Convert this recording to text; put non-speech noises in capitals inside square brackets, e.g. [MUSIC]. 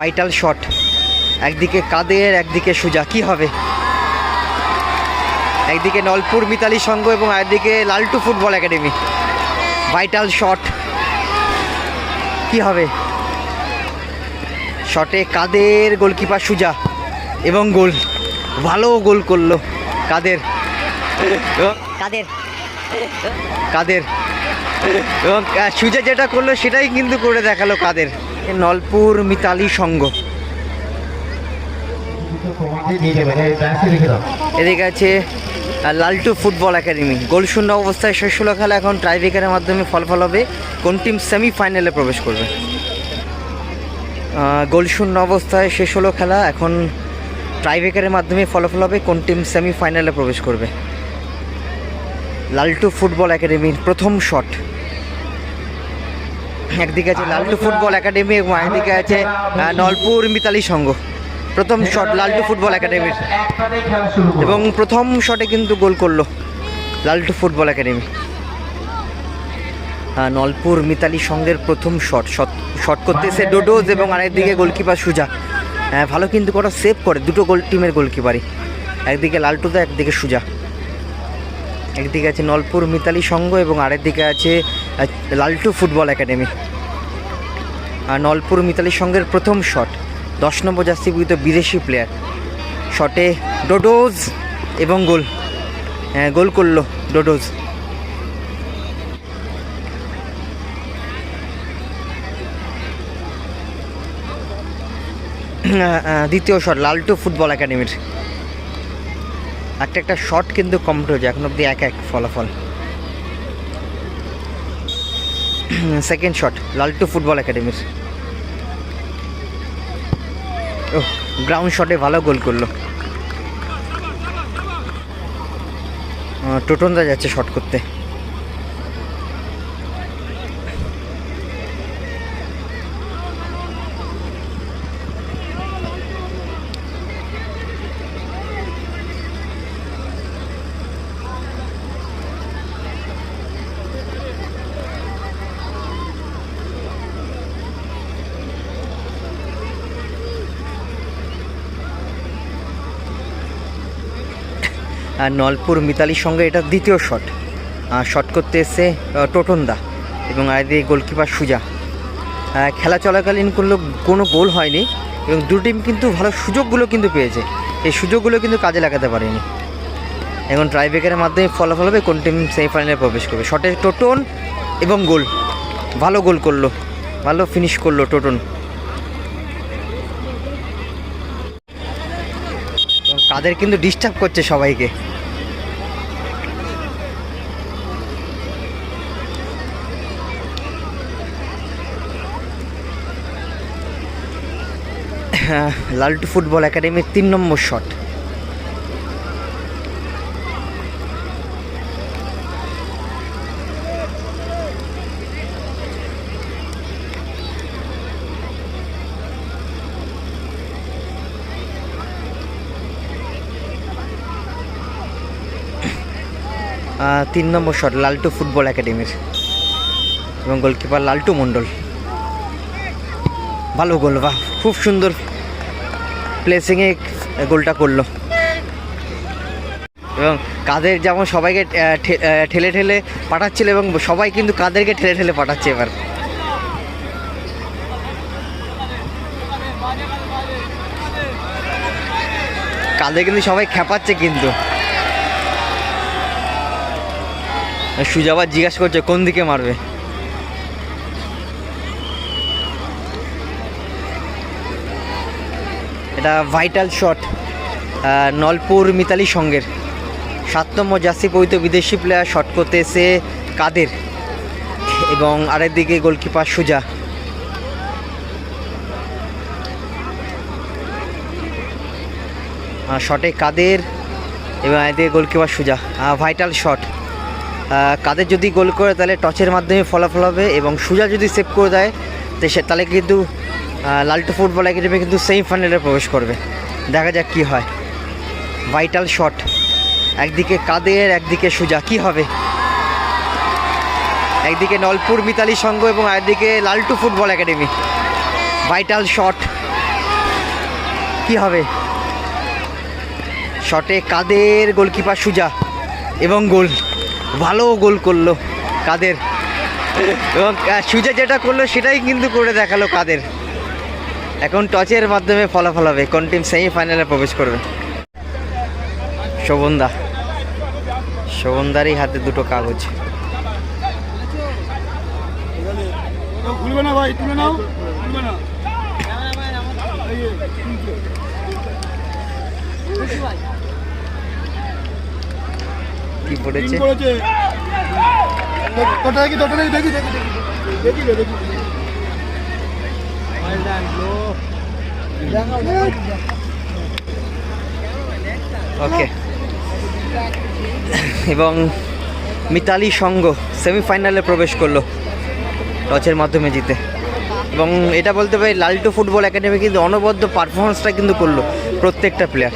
Vital shot. একদিকে কাদের একদিকে সুজা কি হবে? একদিকে নলপুর মিতালি সংঘ এবং একদিকে Laltu football academy. Vital shot. কি হবে? শটে কাদের গোলকিপার সুজা এবং গোল। ভালো গোল করল। কাদের? কাদের? কাদের? এবং সুজা যেটা করল সেটাই কিন্তু করে দেখাল কাদের। নলপুর মিতালি সংঘ এদিকে আছে লালটু ফুটবল একাডেমি। গোল শূন্য অবস্থায় শেষ হলো খেলা এখন ট্রাইব্রেকারের মাধ্যমে ফলাফল হবে। কোন টিম সেমিফাইনালে প্রবেশ করবে? আহ, গোল শূন্য অবস্থায় শেষ হলো খেলা এখন ট্রাইব্রেকারের মাধ্যমে ফলাফল হবে। কোন টিম সেমিফাইনালে প্রবেশ করবে? লালটু ফুটবল একাডেমির প্রথম শট একদিকে আছে লালটু ফুটবল একাডেমি এবং একদিকে আছে নলপুর মিতালি সংঘ। প্রথম শট লালটু ফুটবল একাডেমির। এবং প্রথম শটে কিন্তু গোল করল লালটু ফুটবল একাডেমি। নলপুর মিতালি সঙ্গের প্রথম শট শট শট করতে এসে ডোডোজ এবং আরেকদিকে গোলকিপার সুজা। হ্যাঁ ভালো কিন্তু কটা সেভ করে, দুটো গোল টিমের গোলকিপারই একদিকে লালটুদা একদিকে সুজা। একদিকে আছে নলপুর মিতালি সংঘ এবং আরেকদিকে আছে আহ, লালটু ফুটবল একাডেমি। আর নলপুর মিতালি সংঘের প্রথম শট দশ নম্বর জার্সি বুঝিত বিদেশি প্লেয়ার শটে ডোডোজ এবং গোল হ্যাঁ গোল করল ডোডোজ। [CLEARS THROAT] দ্বিতীয় শট লালটু ফুটবল একাডেমির। একটা একটা শট কিন্তু কমপ্লিট হয়েছে এখন অব্দি এক এক ফলাফল। [CLEARS THROAT] সেকেন্ড শট লালটু ফুটবল একাডেমির ও গ্রাউন্ড শটে ভালো গোল করল। টোটনদা যাচ্ছে শট করতে। নলপুর মিতালির সঙ্গে এটা দ্বিতীয় শট। শট করতে এসে টোটনদা এবং আয়দিকে গোলকিপার সুজা। খেলা চলাকালীন কোনো কোনো গোল হয়নি এবং দু টিম কিন্তু ভালো সুযোগগুলো কিন্তু পেয়েছে। এই সুযোগগুলো কিন্তু কাজে লাগাতে পারেনি। এখন ট্রাইব্রেকারের মাধ্যমে ফলাফল হবে, কোন টিম সেমিফাইনালে প্রবেশ করবে। শটে টোটন এবং গোল। ভালো গোল করল, ভালো ফিনিশ করল টোটন। কাদের কিন্তু ডিস্টার্ব করছে সবাইকে। হ্যাঁ, লালটু ফুটবল একাডেমির তিন নম্বর শট তিন নম্বর শট লালটু ফুটবল একাডেমির। এবং গোলকিপার লালটু মণ্ডল। ভালো গোল বাহ, খুব সুন্দর প্লেসিংয়ে গোলটা করল। এবং কাদের যেমন সবাইকে ঠেলে ঠেলে পাঠাচ্ছিল এবং সবাই কিন্তু কাদেরকে ঠেলে ঠেলে পাঠাচ্ছে এবার। কাদের কিন্তু সবাই খেপাচ্ছে কিন্তু। সুজাবাদ জিজ্ঞাসা করছে, কোন দিকে মারবে? এটা ভাইটাল শট নলপুর মিতালি সঙ্গের। সাত নম্বর জার্সি বিদেশি প্লেয়ার শট করতে এসে কাদের? এবং আরেকদিকে গোলকিপার সুজা। শটে কাদের? এবং আরেকদিকে goalkeeper Suja. Vital shot Kader যদি গোল করে তাহলে টচের মাধ্যমে ফলাফল হবে এবং সুজা যদি সেভ করে দেয়, তো সে তাহলে কিন্তু লালটু ফুটবল একাডেমি কিন্তু সেমিফাইনালে প্রবেশ করবে। দেখা যাক কি হয়। ভাইটাল শট একদিকে কাদের, একদিকে সুজা। কি হবে? একদিকে নলপুর মিতালি সংঘ এবং একদিকে Laltu football academy. Vital shot কি হবে? শটে কাদের গোলকিপার সুজা এবং গোল ভালো গোল করল কাদের। এবং সুজা যেটা করল সেটাই কিন্তু করে দেখাল কাদের। এখন টচের মাধ্যমে ফলাফল হবে। কোন টিম সেমিফাইনালে প্রবেশ করবে? শোভনদা। শোভনদারই হাতে দুটো কাগজ। না ভাই তুলে নাও না কি পড়েছে? ওকে এবং মিতালি সঙ্গ সেমিফাইনালে প্রবেশ করল টচের মাধ্যমে জিতে। এবং এটা বলতে পারি লালটু ফুটবল একাডেমি কিন্তু অনবদ্য পারফরমেন্সটা কিন্তু করল প্রত্যেকটা প্লেয়ার